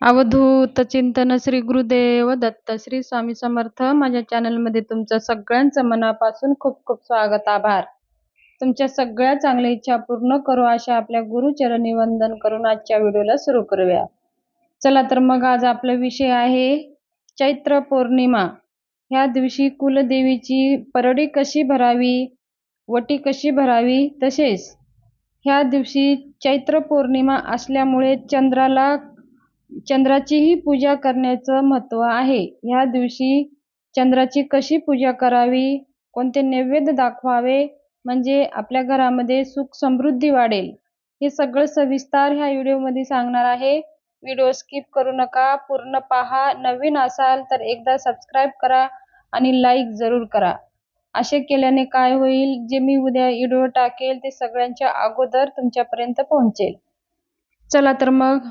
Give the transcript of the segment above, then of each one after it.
अवधूत चिंतन श्री गुरुदेव दत्त श्री स्वामी समर्थ. माझ्या चॅनलमध्ये तुमचं सगळ्यांचं मनापासून खूप खूप स्वागत आभार. तुमच्या सगळ्या चांगल्या इच्छा पूर्ण करू अशा आपल्या गुरुचरणी वंदन करून आजच्या व्हिडिओला सुरू करूया. चला तर मग आज आपला विषय आहे चैत्र पौर्णिमा. ह्या दिवशी कुलदेवीची परडी कशी भरावी वटी कशी भरावी तसेच ह्या दिवशी चैत्र पौर्णिमा असल्यामुळे चंद्राला चंद्राचीही पूजा करण्याचं महत्त्व आहे. ह्या दिवशी चंद्राची कशी पूजा करावी कोणते नैवेद्य दाखवावे म्हणजे आपल्या घरामध्ये सुख समृद्धी वाढेल हे सगळं सविस्तर ह्या व्हिडिओमध्ये सांगणार आहे. व्हिडिओ स्किप करू नका पूर्ण पहा. नवीन असाल तर एकदा सबस्क्राईब करा आणि लाईक जरूर करा. असे केल्याने काय होईल जे मी उद्या व्हिडिओ टाकेल ते सगळ्यांच्या अगोदर तुमच्यापर्यंत पोहोचेल. चला तर मग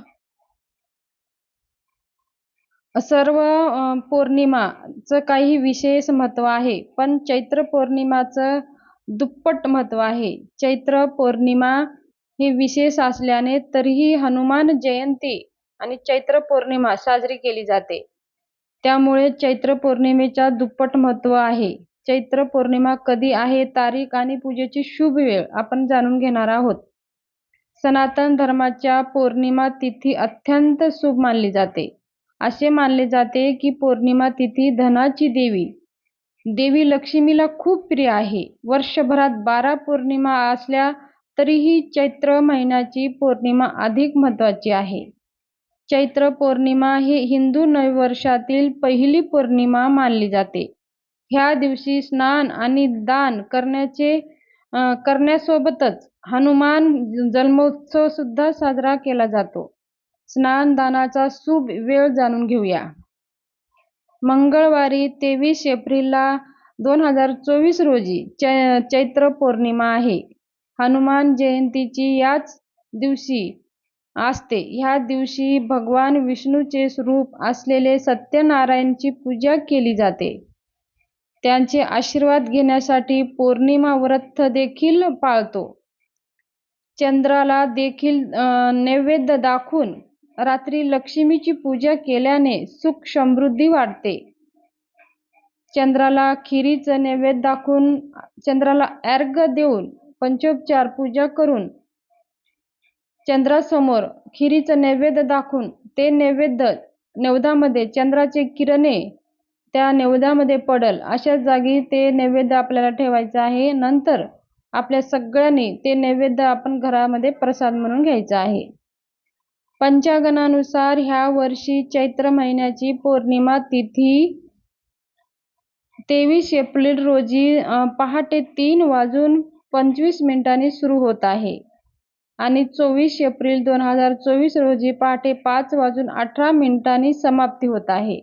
सर्व पौर्णिमाचं काही विशेष महत्त्व आहे. पण चैत्र पौर्णिमाचं दुप्पट महत्त्व आहे. चैत्र पौर्णिमा हे विशेष असल्याने तरीही हनुमान जयंती आणि चैत्र पौर्णिमा साजरी केली जाते. त्यामुळे चैत्र पौर्णिमेच्या दुप्पट महत्त्व आहे. चैत्र पौर्णिमा कधी आहे तारीख आणि पूजेची शुभ वेळ आपण जाणून घेणार आहोत. सनातन धर्माच्या पौर्णिमा तिथी अत्यंत शुभ मानली जाते. असे मानले जाते की पौर्णिमा तिथी धनाची देवी. देवी लक्ष्मीला खूप प्रिय आहे. वर्षभरात बारा पौर्णिमा असल्या तरीही चैत्र महिन्याची पौर्णिमा अधिक महत्त्वाची आहे. चैत्र पौर्णिमा ही हिंदू नववर्षातील पहिली पौर्णिमा मानली जाते. ह्या दिवशी स्नान आणि दान करण्याचे करण्यासोबतच हनुमान जन्मोत्सव सुद्धा साजरा केला जातो. स्नानदानाचा शुभ वेळ जाणून घेऊया. मंगळवारी तेवीस एप्रिलला दोन हजार चोवीस रोजी चैत्र पौर्णिमा आहे. हनुमान जयंतीची याच दिवशी असते. ह्या दिवशी भगवान विष्णूचे स्वरूप असलेले सत्यनारायणची पूजा केली जाते. त्यांचे आशीर्वाद घेण्यासाठी पौर्णिमा व्रत देखील पाळतो. चंद्राला देखील नैवेद्य दाखवून रात्री लक्ष्मीची पूजा केल्याने सुख समृद्धी वाढते. चंद्राला खिरीचं नैवेद्य दाखवून चंद्राला अर्घ देऊन पंचोपचार पूजा करून चंद्रासमोर खिरीचं नैवेद्य दाखवून ते नैवेद्य नैवदामध्ये चंद्राचे किरणे त्या नैवदामध्ये पडल. अशा जागी ते नैवेद्य आपल्याला ठेवायचं आहे. नंतर आपल्या सगळ्यांनी ते नैवेद्य आपण घरामध्ये प्रसाद म्हणून घ्यायचा आहे. पंचांगानुसार ह्या वर्षी चैत्र महिन्याची पौर्णिमा तिथी तेवीस एप्रिल रोजी पहाटे तीन वाजून पंचवीस मिनिटांनी सुरू होत आहे. आणि चोवीस एप्रिल दोन हजार चोवीस रोजी पहाटे पाच वाजून अठरा मिनिटांनी समाप्ती होत आहे.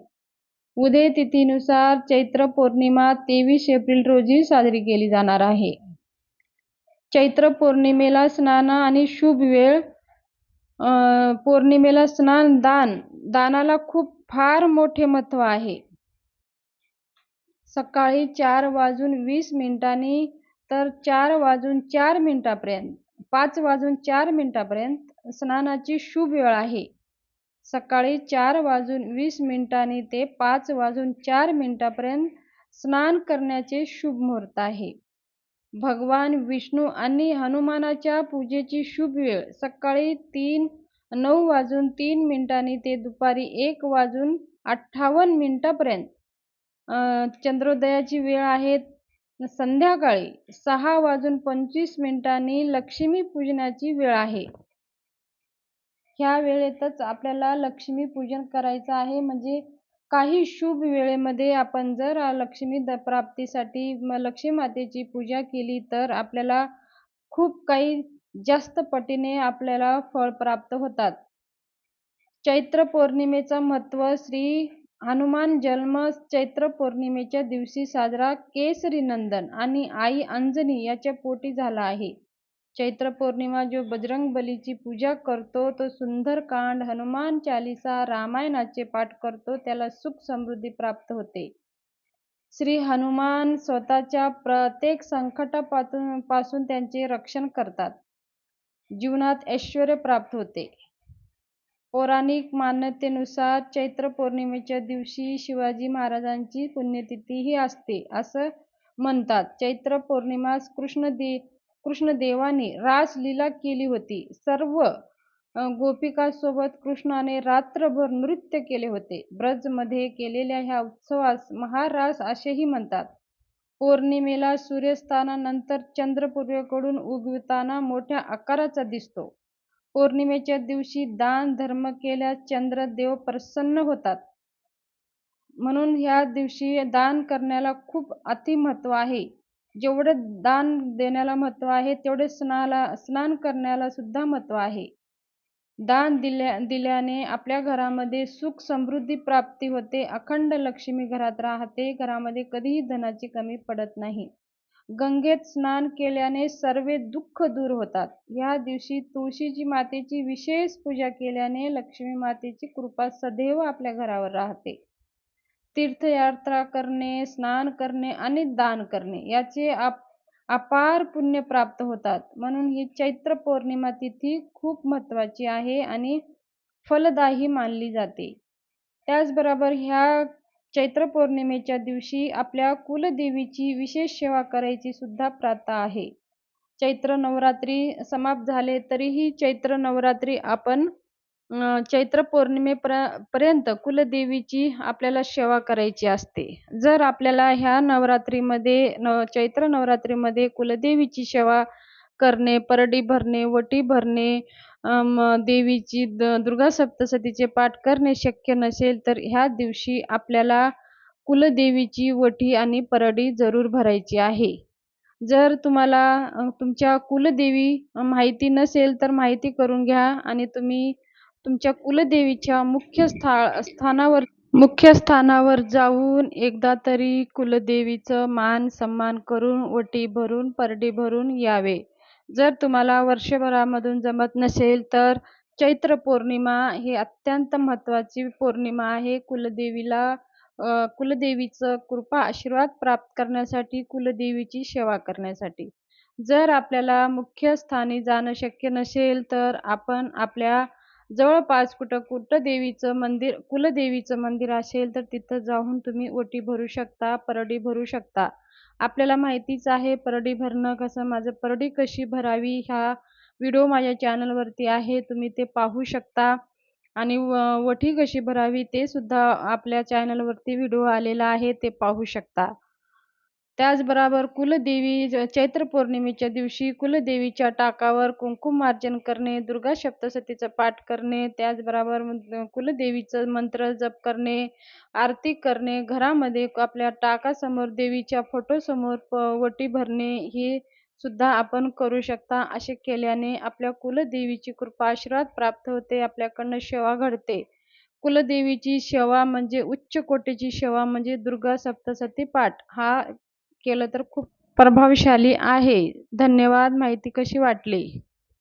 उदय तिथीनुसार चैत्र पौर्णिमा तेवीस एप्रिल रोजी साजरी केली जाणार आहे. चैत्र पौर्णिमेला स्नान आणि शुभ वेळ पौर्णिमेला स्नान दान. दानाला खूप फार मोठे महत्त्व आहे. सकाळी चार वाजून वीस मिनिटांनी तर चार वाजून चार मिनिटापर्यंत पाच वाजून चार मिनिटापर्यंत स्नानाची शुभ वेळ आहे. सकाळी चार वाजून वीस मिनिटांनी ते पाच वाजून चार मिनिटापर्यंत स्नान करण्याचे शुभ मुहूर्त आहे. भगवान विष्णू आणि हनुमानाच्या पूजेची शुभ वेळ. सकाळी तीन नऊ वाजून तीन मिनिटांनी ते दुपारी एक वाजून अठ्ठावन्न मिनिटापर्यंत चंद्रोदयाची वेळ आहे. संध्याकाळी सहा वाजून पंचवीस मिनिटांनी लक्ष्मी पूजनाची वेळ आहे. ह्या वेळेतच आपल्याला लक्ष्मी पूजन करायचं आहे. म्हणजे काही शुभ वेळेमध्ये आपण जर लक्ष्मी द प्राप्तीसाठी लक्ष्मी मातेची पूजा केली तर आपल्याला खूप काही जास्त पटीने आपल्याला फळ प्राप्त होतात. चैत्र पौर्णिमेचं महत्त्व श्री हनुमान जन्म चैत्र पौर्णिमेच्या दिवशी साजरा केसरी नंदन आणि आई अंजनी याच्या पोटी झाला आहे. चैत्र पौर्णिमा जो बजरंग बलीची पूजा करतो तो सुंदरकांड हनुमान चालिसा रामायणाचे पाठ करतो त्याला सुख समृद्धी प्राप्त होते. श्री हनुमान स्वतःच्या प्रत्येक संकटापासून पासून त्यांचे रक्षण करतात. जीवनात ऐश्वर प्राप्त होते. पौराणिक मान्यतेनुसार चैत्र पौर्णिमेच्या दिवशी शिवाजी महाराजांची पुण्यतिथीही असते असं म्हणतात. चैत्र पौर्णिमास कृष्णदे कृष्णदेवाने रासलीला केली होती. सर्व गोपिकांसोबत कृष्णाने रात्रभर नृत्य केले होते. ब्रजमध्ये केलेल्या ह्या उत्सवास महारास असेही म्हणतात. पौर्णिमेला सूर्यस्थानानंतर चंद्र पूर्वेकडून उगवताना मोठ्या आकाराचा दिसतो. पौर्णिमेच्या दिवशी दान धर्म केल्यास चंद्रदेव प्रसन्न होतात. म्हणून ह्या दिवशी दान करण्याला खूप अतिमहत्व आहे. जेवढं दान देण्याला महत्त्व आहे तेवढे स्नाला स्नान करण्याला सुद्धा महत्त्व आहे. दान दिल्या दिल्याने आपल्या घरामध्ये सुख समृद्धी प्राप्ती होते. अखंड लक्ष्मी घरात राहते. घरामध्ये कधीही धनाची कमी पडत नाही. गंगेत स्नान केल्याने सर्व दुःख दूर होतात. या दिवशी तुळशीची मातेची विशेष पूजा केल्याने लक्ष्मी मातेची कृपा सदैव आपल्या घरावर राहते. तीर्थयात्रा करणे, स्नान करणे आणि दान करणे याचे आप अपार पुण्य प्राप्त होतात. म्हणून ही चैत्र पौर्णिमा तिथी खूप महत्त्वाची आहे आणि फलदायी मानली जाते. त्याचबरोबर ह्या चैत्र पौर्णिमेच्या दिवशी आपल्या कुलदेवीची विशेष सेवा करायची सुद्धा प्रथा आहे. चैत्र नवरात्री समाप्त झाले तरीही चैत्र नवरात्री आपण चैत्र पौर्णिमेपर पर्यंत कुलदेवीची आपल्याला सेवा करायची असते. जर आपल्याला ह्या नवरात्रीमध्ये न चैत्र नवरात्रीमध्ये कुलदेवीची सेवा करणे, परडी भरणे, वटी भरणे, देवीची द दुर्गा सप्तशतीचे पाठ करणे शक्य नसेल तर ह्या दिवशी आपल्याला कुलदेवीची वटी आणि परडी जरूर भरायची आहे. जर तुम्हाला तुमच्या कुलदेवी माहिती नसेल तर माहिती करून घ्या आणि तुम्ही तुमच्या कुलदेवीच्या मुख्य स्था स्थानावर मुख्य स्थानावर जाऊन एकदा तरी कुलदेवीचं मान सन्मान करून वटी भरून परडी भरून यावे. जर तुम्हाला वर्षभरामधून जमत नसेल तर चैत्र पौर्णिमा ही अत्यंत महत्त्वाची पौर्णिमा आहे. कुलदेवीला कुलदेवीचं कृपा आशीर्वाद प्राप्त करण्यासाठी कुलदेवीची सेवा करण्यासाठी. जर आपल्याला मुख्य स्थानी जाणं शक्य नसेल तर आपण आपल्या जवळपास कुठं कुठं देवीचं मंदिर कुलदेवीचं मंदिर असेल तर तिथं जाऊन तुम्ही ओटी भरू शकता, परडी भरू शकता. आपल्याला माहितीच आहे परडी भरणं कसं माझं परडी कशी भरावी हा व्हिडिओ माझ्या चॅनलवरती आहे. तुम्ही ते पाहू शकता आणि व कशी भरावी ते सुद्धा आपल्या चॅनलवरती व्हिडिओ आलेला आहे ते पाहू शकता. त्याचबरोबर कुलदेवी चैत्र पौर्णिमेच्या दिवशी कुलदेवीच्या टाकावर कुंकुमार्जन करणे, दुर्गा सप्तशतीचा पाठ करणे, त्याचबरोबर कुलदेवीचं मंत्र जप करणे, आरती करणे, घरामध्ये आपल्या टाकासमोर देवीच्या फोटोसमोर वटी भरणे हे सुद्धा आपण करू शकता. असे केल्याने आपल्या कुलदेवीची कृपा आशीर्वाद प्राप्त होते. आपल्याकडनं सेवा घडते. कुलदेवीची सेवा म्हणजे उच्च कोटीची सेवा म्हणजे दुर्गा सप्तशती पाठ हा केलं तर खूप प्रभावशाली आहे. धन्यवाद. माहिती कशी वाटली?